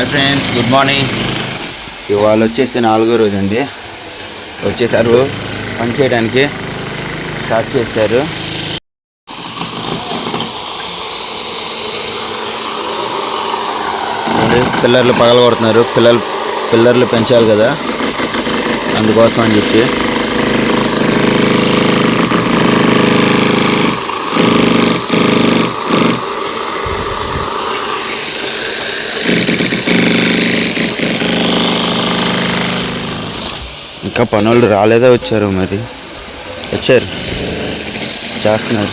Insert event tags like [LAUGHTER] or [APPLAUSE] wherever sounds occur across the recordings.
Hi friends good morning. ఇవాళ వచ్చేసి నాలుగో రోజు అండి వచ్చేసారు పని చేయడానికి స్టార్ట్ చేశారు. పిల్లర్లు పగలగొడుతున్నారు. పిల్లలు పిల్లర్లు పెంచాలి కదా. అందుకోసం అని చెప్పి. ఇంకా పనులు రాలేదా వచ్చారు మరి. వచ్చారు. చేస్తున్నారు.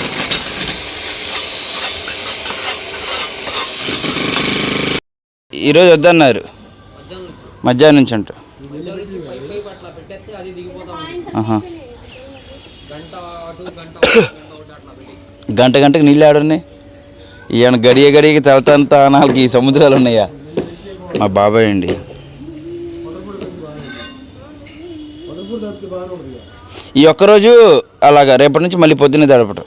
ఈరోజు వద్దన్నారు. మధ్యాహ్నం నుంచి అంట ఆహా. గంట గంటకు నీళ్ళు ఆడున్నాయి ఈయన గడియ గడియకి తలతంత నాలుగు ఈ సముద్రాలు ఉన్నాయా మా బాబాయ్ అండి. ఈ ఒక్కరోజు అలాగా రేపటి నుంచి మళ్ళీ పొద్దున్నే తడపటం.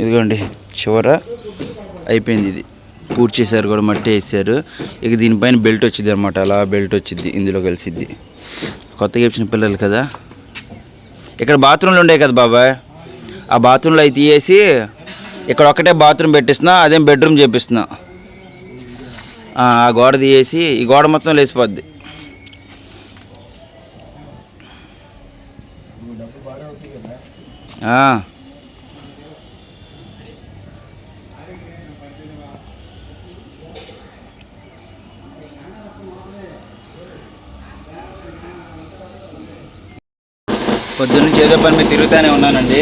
ఇదిగోండి చివర అయిపోయింది ఇది. పూర్తి చేశారు కూడా మట్టి వేసారు. ఇక దీనిపైన బెల్ట్ వచ్చింది అనమాట అలా బెల్ట్ వచ్చింది ఇందులో కలిసిద్ది. కొత్తగా ఇచ్చిన పిల్లలు కదా. ఇక్కడ బాత్రూమ్లు ఉండే కదా బాబాయ్. ఆ బాత్రూంలో అవి వేసి ఇక్కడ ఒక్కటే బాత్రూమ్ పెట్టిస్తున్నా అదేం బెడ్రూమ్ చేపిస్తున్నా. ఆ గోడ తీసేసి ఈ గోడ మొత్తం లేచిపోద్ది. పొద్దున్న ఏదో పని మీద తిరుగుతూనే ఉన్నానండి.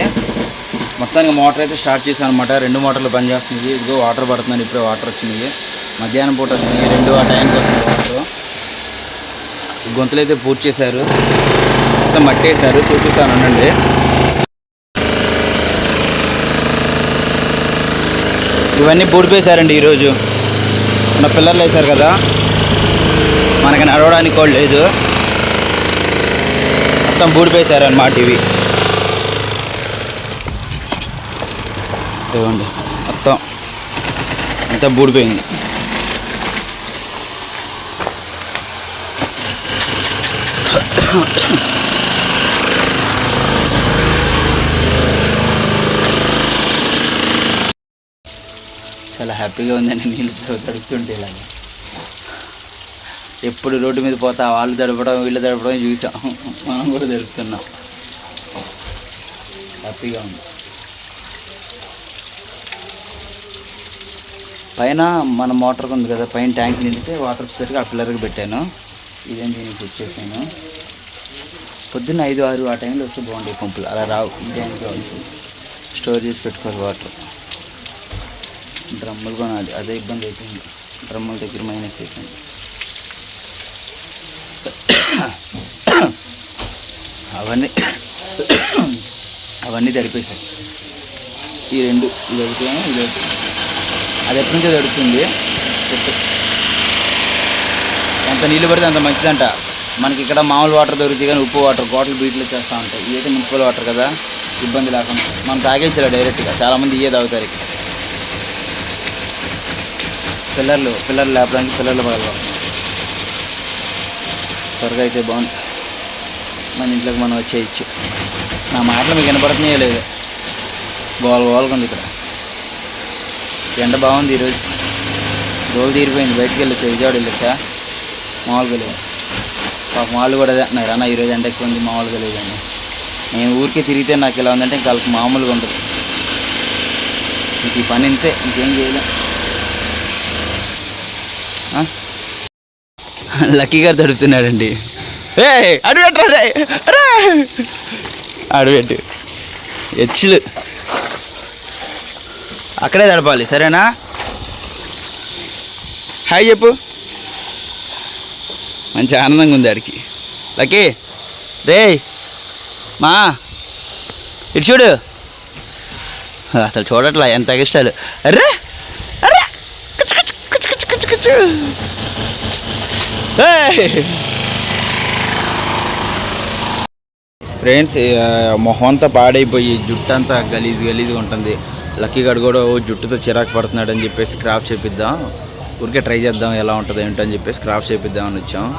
మొత్తానికి మోటార్ అయితే స్టార్ట్ చేశాను అనమాట రెండు మోటార్లు పనిచేస్తుంది ఇదిగో వాటర్ పడుతున్నాను. ఇప్పుడే వాటర్ వచ్చింది మధ్యాహ్నం పూట వస్తుంది. రెండు ఆ టైంకి వస్తుంది వాటర్. గొంతులు అయితే పూర్తి చేశారు. మొత్తం మట్టి వేశారు చూపిస్తాను ఉండండి ఇవన్నీ పూడిపేశారండి ఈరోజు. మన పిల్లర్లు వేశారు కదా. మనకి నడవడానికి కూడా లేదు. మొత్తం పూడిపేశారు అన్నమాట ఇవి. ఇవ్వండి మొత్తం అంతా బూడిపోయింది చాలా హ్యాపీగా ఉందండి నీళ్ళు తడు- తడుపుతుంటే ఎప్పుడు రోడ్డు మీద పోతా వాళ్ళు తడపడం వీళ్ళు తడపడం చూసాం. మనం కూడా తడుపుతున్నాం హ్యాపీగా ఉంది. పైన మన మోటార్ ఉంది కదా పైన ట్యాంక్ నిండితే వాటర్ వచ్చేసరికి ఆ పిల్లర్కి పెట్టాను. ఇదేం దీనికి వచ్చేసాను? పొద్దున్న ఐదు ఆరు ఆ టైంలో వస్తే బాగుంటాయి పంపులు. అలా రావు. ఈ స్టోర్ చేసి పెట్టుకోవాలి వాటర్. డ్రమ్ములు కొనాలి. అదే ఇబ్బంది అయిపోయింది. డ్రమ్ముల దగ్గర మైనస్ అయిపోయింది. అవన్నీ అవన్నీ తడిపేశాయి. ఈ రెండు ఇది ఒకటి ఇది ఒకటి. అది ఎప్పటి నుంచో తడుతుంది ఎంత నీళ్ళు పడితే అంత మంచిదంట. మనకి ఇక్కడ మామూలు వాటర్ దొరుకుతాయి కానీ ఉప్పు వాటర్ బాటిల్ బీట్లు చేస్తూ ఉంటాయి. ఇదైతే మున్సిపల్ వాటర్ కదా ఇబ్బంది లేకుండా. మనం తాగేసారు డైరెక్ట్గా చాలామంది ఇవే తాగుతారు ఇక్కడ. పిల్లర్లు పిల్లర్లు లేపడానికి పిల్లర్లు పగలవు. త్వరగా అయితే బాగుంది మన ఇంట్లోకి మనం వచ్చేయచ్చు. నా మాటలు మీకు వినపడుతున్నాయో లేదు? గోల గోలగా ఉంది ఇక్కడ. ఎండ బాగుంది ఈరోజు. రోజు తీరిపోయింది. బయటికి వెళ్ళొచ్చా? విజయవాడ వెళ్ళొచ్చా? మామూలుగా లేదు. పాపం మామూలు కూడా అదే అంటున్నారు అన్న ఈరోజు ఎండ ఎక్కువ ఉంది మామూలుగా లేదండి. నేను ఊరికే తిరిగితే నాకు ఇలా ఉందంటే ఇంకా వాళ్ళకి మామూలుగా ఉండదు. ఇంక ఈ పని ఇంతే ఇంకేం చేయలేం. లక్కీ గారు తడుపుతున్నాడండి. ఏ అడుగు రే అడుగెట్టు అక్కడే తడపాలి సరేనా? హాయ్ చెప్పు. మంచి ఆనందంగా ఉంది ఆడికి. లక్కీ రే మా ఇటు చూడు. అసలు చూడట్లా ఎంత ఇష్టాలు. అర్రే అర్రే ఫ్రెండ్స్ మొహం అంతా పాడైపోయి జుట్టు అంతా గలీజ్ గలీజ్గా ఉంటుంది. లక్కీ గడు కూడా ఓ జుట్టుతో చిరాకు పడుతున్నాడు అని చెప్పేసి క్రాఫ్ట్ చేపిద్దాం. ఊరికే ట్రై చేద్దాం ఎలా ఉంటుంది ఏంటో అని చెప్పేసి క్రాఫ్ట్ చేపిద్దామని వచ్చాం.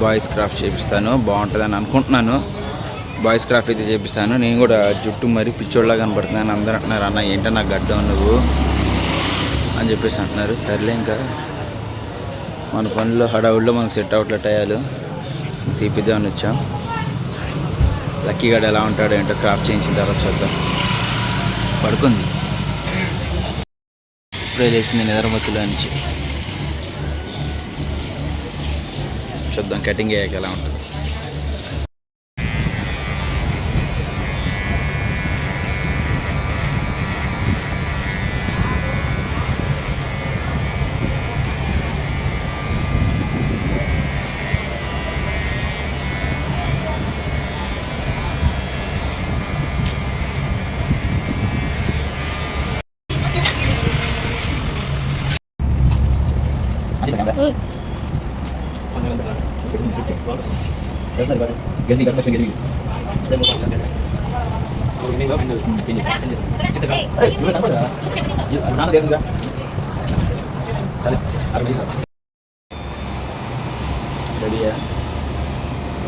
బాయ్స్ క్రాఫ్ట్ చేపిస్తాను. బాగుంటుంది అని అనుకుంటున్నాను. బాయ్స్ క్రాఫ్ట్ అయితే చేపిస్తాను. నేను కూడా జుట్టు మరి పిచ్చోళ్ళగా కనబడుతున్నాను అందరూ అంటున్నారు అన్న ఏంటో నాకు గడ్డం నువ్వు? అని చెప్పేసి అంటున్నారు. సర్లే ఇంకా. మన పనిలో హడావుల్లో మనకు సెట్ అవట్లే టయాలు తీపిద్దామని వచ్చాం. లక్కీ గడ్ ఎలా ఉంటాడో ఏంటో క్రాఫ్ట్ చేయించిన తర్వాత చూద్దాం. పడుకుంది. ఇప్పుడే లేచింది నిద్రమత్తులో నుంచి. చూద్దాం. కటింగ్ అయ్యాక ఎలా ఉంటుంది? రెడీయా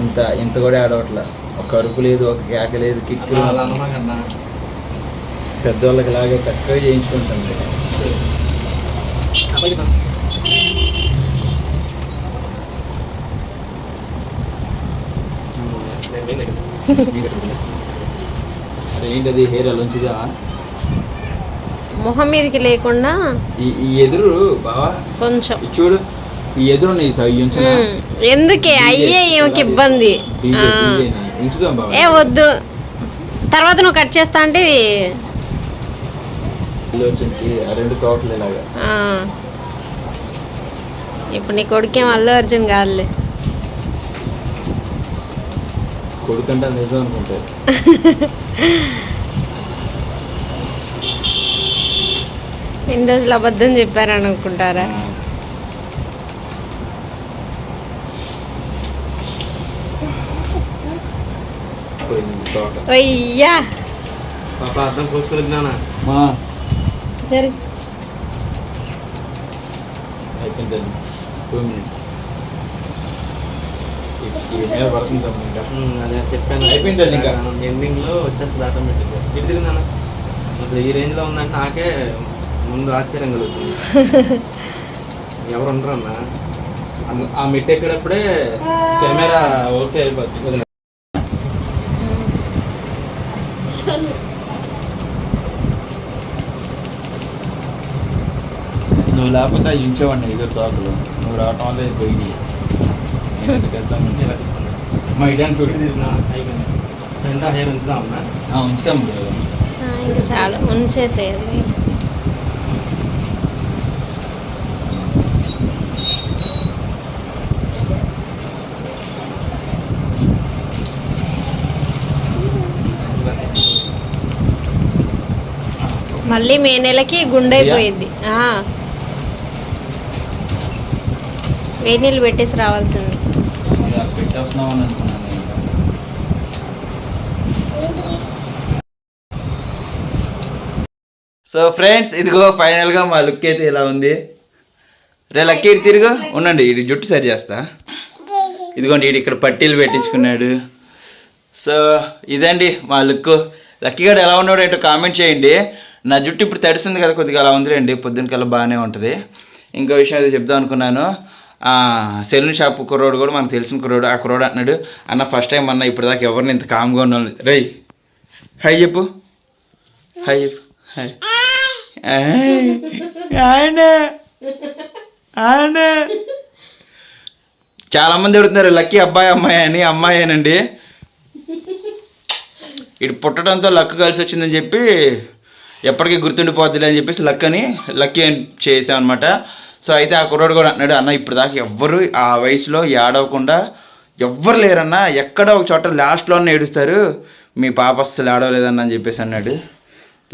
ఇంత ఇంత కూడా ఆడవట్ల. ఒక అరుపు లేదు ఒక కేక లేదు కిక్ పెద్దవాళ్ళకి లాగే చక్కగా చేయించుకుంటుంది అరే ఏంటది హెయిర్ అలా ఉంచుదా మొహం మీదకి లేకుండా ఈ ఈ ఎదురు బావా? కొంచెం. చూడు ఈ ఎదురు ఎందుకే? అయ్యే ఏమికి ఇబ్బంది? ఏ వద్దు. తర్వాత నువ్వు కట్ చేస్తా అంటే. ఇప్పుడు నీ కొడుకేం అల్లు అర్జున్ కాదులే కొడుకంటే నిజం అనుకుంటారు ఎన్ని రోజులు అబద్ధం చెప్పారని అనుకుంటారా అయ్యా! పాప అర్థం సరే. Two minutes. మీద పడుతుంది అమ్మ ఇంకా. అదే చెప్పాను. అయిపోయింది అది ఇంకా. ఎండింగ్లో వచ్చేస్తుంది ఆటోమేటిక్గా ఇటు తిరిగినాను అసలు ఈ రేంజ్లో ఉందంటే నాకే ముందు ఆశ్చర్యం కలుగుతుంది. [LAUGHS] ఎవరు ఉండరన్నా అన్న- ఆ మిట్ ఎక్కడప్పుడే కెమెరా ఓకే అయిపోతుంది నువ్వు లేకపోతే అవి ఉంచేవాడిని ఇదో తోటలు నువ్వు రావటం వల్ల పోయింది. ఉంచలే. మా అయిపోయింది హెయిర్ ఉంచుతాం ఇంకా చాలు ఉంచేసేది మళ్ళీ మే నెలకి గుండైపోయింది ఆ. వేడి నీళ్ళు పెట్టేసి రావాల్సింది. పెట్టేస్తున్నామని అనుకున్నాను సో ఫ్రెండ్స్ ఇదిగో ఫైనల్గా మా లుక్ అయితే ఇలా ఉంది. రే లక్కీ ఇటు తిరుగు. ఉండండి ఇది జుట్టు సరి చేస్తా. ఇదిగోండి ఇటు ఇక్కడ పట్టీలు పెట్టించుకున్నాడు. సో ఇదండి మా లుక్ లక్కీగాడు ఎలా ఉన్నాడు ఏంటో కామెంట్ చేయండి. నా జుట్టు ఇప్పుడు తడిసింది కదా కొద్దిగా అలా ఉందిలేండి. పొద్దున్న కల్లా బాగానే ఉంటుంది. ఇంకో విషయం అయితే చెప్దాం అనుకున్నాను. సెలూన్ షాప్ కుర్రోడు కూడా మనకు తెలిసిన కుర్రోడు ఆ కుర్రోడు అంటున్నాడు అన్న ఫస్ట్ టైం అన్న ఇప్పటిదాకా ఎవరిని ఇంత కామ్గా ఉన్నాను రై హై చెప్పు. హై చెప్పు. హాయ్ ఆయన ఆయన చాలా మంది అడుగుతున్నారు లక్కీ అబ్బాయి అమ్మాయి అని అమ్మాయేనండి ఇటు పుట్టడంతో లక్ కలిసి వచ్చిందని చెప్పి ఎప్పటికీ గుర్తుండిపోద్దిలే అని చెప్పేసి లక్ అని లక్కీ అని చేసాం అనమాట సో అయితే ఆ కుర్రాడు కూడా అన్నాడు అన్న ఇప్పుడు దాకా ఎవ్వరు ఆ వయసులో ఏడవకుండా ఎవ్వరు లేరన్నా ఎక్కడో ఒక చోట లాస్ట్లోనే ఏడుస్తారు. మీ పాప అస్సలు ఏడవలేదన్న అని చెప్పేసి అన్నాడు.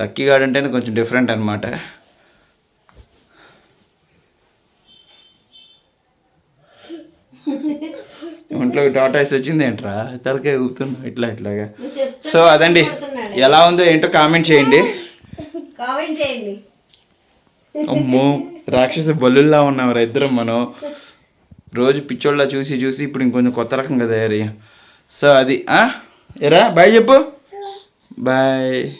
లక్కీ గాడు అంటేనే కొంచెం డిఫరెంట్ అనమాట ఒంట్లోకి టాటాయిస్ వచ్చింది ఏంట్రా? తలకాయ ఊపుతున్నా ఇట్లా ఇట్లాగా. సో అదండి. ఎలా ఉందో ఏంటో కామెంట్ చేయండి. కామెంట్ చేయండి. అమ్మో. రాక్షస బలుల్లా ఉన్నాం ఇద్దరం మనం. రోజు పిచ్చోళ్ళ చూసి చూసి ఇప్పుడు ఇంకొంచెం కొత్త రకంగా తయారయ్యాం. సో అది ఎరా బాయ్ చెప్పు. బాయ్.